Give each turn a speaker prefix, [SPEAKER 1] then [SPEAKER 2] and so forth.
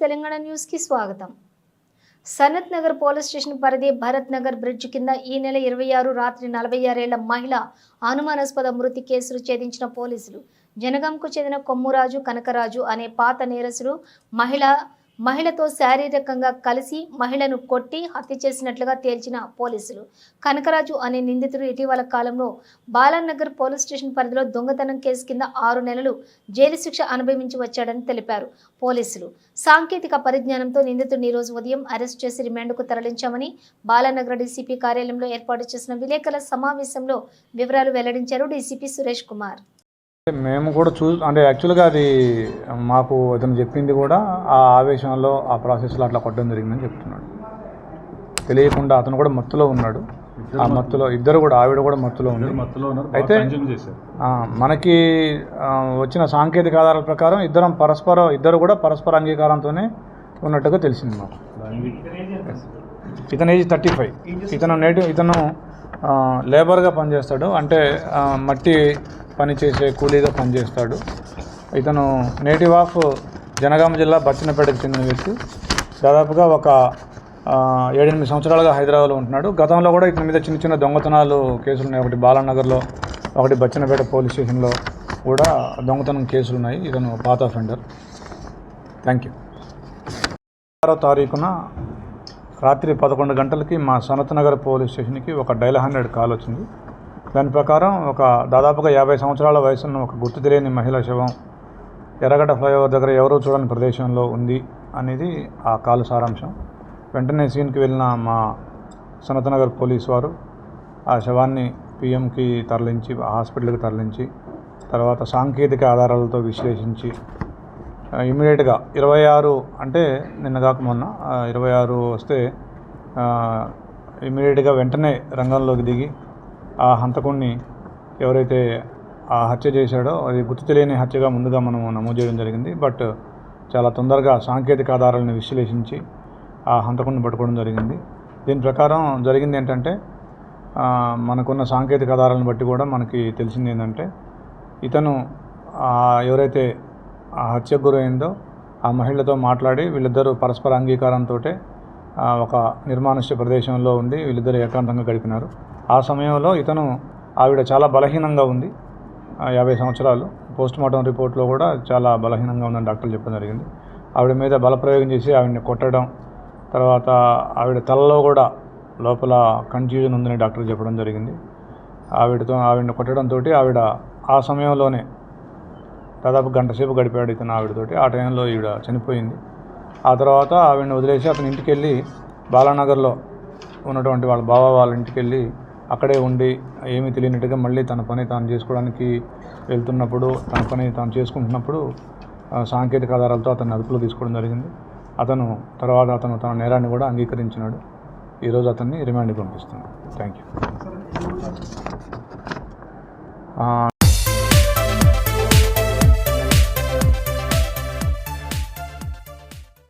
[SPEAKER 1] తెలంగాణ న్యూస్కి స్వాగతం. Sanath Nagar police station పరిధి భరత్ నగర్ బ్రిడ్జ్ కింద ఈ నెల ఇరవై ఆరు రాత్రి నలభై ఆరేళ్ళ మహిళ అనుమానాస్పద మృతి కేసులు ఛేదించిన పోలీసులు. జనగాంకు చెందిన కొమ్మురాజు కనకరాజు అనే పాత నేరసుడు మహిళ మహిళతో శారీరకంగా కలిసి మహిళను కొట్టి హత్య చేసినట్లుగా తేల్చిన పోలీసులు. కనకరాజు అనే నిందితుడు ఇటీవల కాలంలో బాలానగర్ పోలీస్ స్టేషన్ పరిధిలో దొంగతనం కేసు కింద ఆరు నెలలు జైలు శిక్ష అనుభవించి వచ్చాడని తెలిపారు పోలీసులు. సాంకేతిక పరిజ్ఞానంతో నిందితుడిని ఈరోజు రోజు ఉదయం అరెస్ట్ చేసి రిమాండ్కు తరలించామని బాలానగర్ డీసీపీ కార్యాలయంలో ఏర్పాటు చేసిన విలేకరుల సమావేశంలో వివరాలు వెల్లడించారు డీసీపీ సురేష్ కుమార్.
[SPEAKER 2] మేము కూడా చూ అంటే యాక్చువల్గా అది మాకు అతను చెప్పింది కూడా ఆ ఆవేశంలో ఆ ప్రాసెస్లో అట్లా కొట్టడం జరిగిందని చెప్తున్నాడు. తెలియకుండా అతను కూడా మత్తులో ఉన్నాడు. ఆ మత్తులో ఇద్దరు కూడా ఆవిడ కూడా మత్తులో ఉంది.
[SPEAKER 3] మత్తులో ఉన్నారు.
[SPEAKER 2] అయితే మనకి వచ్చిన సాంకేతిక ఆధారాల ప్రకారం ఇద్దరం పరస్పర ఇద్దరు కూడా పరస్పర అంగీకారంతోనే ఉన్నట్టుగా తెలిసింది మాకు. ఇతను ఏజ్ థర్టీ ఫైవ్. ఇతను నేటి ఇతను ఆ, లేబర్గా పనిచేస్తాడు. అంటే మట్టి పని చేసే కూలీగా పనిచేస్తాడు. ఇతను నేటివ్ ఆఫ్ జనగామ జిల్లా బచ్చనపేటకు చెందిన వ్యక్తి. దాదాపుగా ఒక ఏడెనిమిది సంవత్సరాలుగా హైదరాబాద్లో ఉంటున్నాడు. గతంలో కూడా ఇతని మీద చిన్న చిన్న దొంగతనాలు కేసులు ఉన్నాయి ఒకటి బాలానగర్లో ఒకటి బచ్చనపేట పోలీస్ స్టేషన్లో కూడా దొంగతనం కేసులు ఉన్నాయి ఇతను పాత అఫెండర్ థ్యాంక్ యూ ఆరో తారీఖున రాత్రి పదకొండు గంటలకి మా సనత్ నగర్ పోలీస్ స్టేషన్కి ఒక డైల్ హండ్రెడ్ కాల్ వచ్చింది. దాని ప్రకారం ఒక దాదాపుగా యాభై సంవత్సరాల వయసున్న ఒక గుర్తు తెలియని మహిళ శవం ఎర్రగడ్డ ఫ్లైఓవర్ దగ్గర ఎవరూ చూడని ప్రదేశంలో ఉంది అనేది ఆ కాలు సారాంశం. వెంటనే సీన్కి వెళ్ళిన మా సనతనగర్ పోలీస్ వారు ఆ శవాన్ని పిఎంకి తరలించి హాస్పిటల్కి తరలించి తర్వాత సాంకేతిక ఆధారాలతో విశ్లేషించి ఇమీడియట్గా ఇరవై ఆరు అంటే నిన్న కాక మొన్న ఇరవై ఆరు వస్తే ఇమీడియట్గా వెంటనే రంగంలోకి దిగి ఆ హంతకుణ్ణి ఎవరైతే ఆ హత్య చేశాడో అది గుర్తు తెలియని హత్యగా ముందుగా మనం నమోదు చేయడం జరిగింది. బట్ చాలా తొందరగా సాంకేతిక ఆధారాలను విశ్లేషించి ఆ హంతకుణ్ణి పట్టుకోవడం జరిగింది. దీని ప్రకారం జరిగింది ఏంటంటే మనకున్న సాంకేతిక ఆధారాలను బట్టి కూడా మనకి తెలిసింది ఏంటంటే ఇతను ఎవరైతే ఆ హత్యకు గురైందో ఆ మహిళతో మాట్లాడి వీళ్ళిద్దరూ పరస్పర అంగీకారంతో ఒక నిర్మానుష్య ప్రదేశంలో ఉండి వీళ్ళిద్దరూ ఏకాంతంగా గడిపినారు. ఆ సమయంలో ఇతను ఆవిడ చాలా బలహీనంగా ఉంది. యాభై సంవత్సరాలు. పోస్ట్ మార్టం రిపోర్ట్లో కూడా చాలా బలహీనంగా ఉందని డాక్టర్లు చెప్పడం జరిగింది. ఆవిడ మీద బలప్రయోగం చేసి ఆవిడని కొట్టడం తర్వాత ఆవిడ తలలో కూడా లోపల కన్ఫ్యూజన్ ఉందని డాక్టర్ చెప్పడం జరిగింది. ఆవిడతో ఆవిడని కొట్టడంతో ఆవిడ ఆ సమయంలోనే దాదాపు గంట సేపు గడిపాడు ఇతను ఆవిడతోటి. ఆ టైంలో ఈవిడ చనిపోయింది. ఆ తర్వాత ఆవిడని వదిలేసి అతని ఇంటికి వెళ్ళి బాలానగర్లో ఉన్నటువంటి వాళ్ళ బావ వాళ్ళ ఇంటికి వెళ్ళి అక్కడే ఉండి ఏమీ తెలియనట్టుగా మళ్ళీ తన పని తాను చేసుకోవడానికి వెళ్తున్నప్పుడు తన పని తాను చేసుకుంటున్నప్పుడు సాంకేతిక ఆధారాలతో అతన్ని అదుపులో తీసుకోవడం జరిగింది. అతను తర్వాత అతను తన నేరాన్ని కూడా అంగీకరించినాడు. ఈరోజు అతన్ని రిమాండ్కి పంపిస్తున్నాడు. Thank you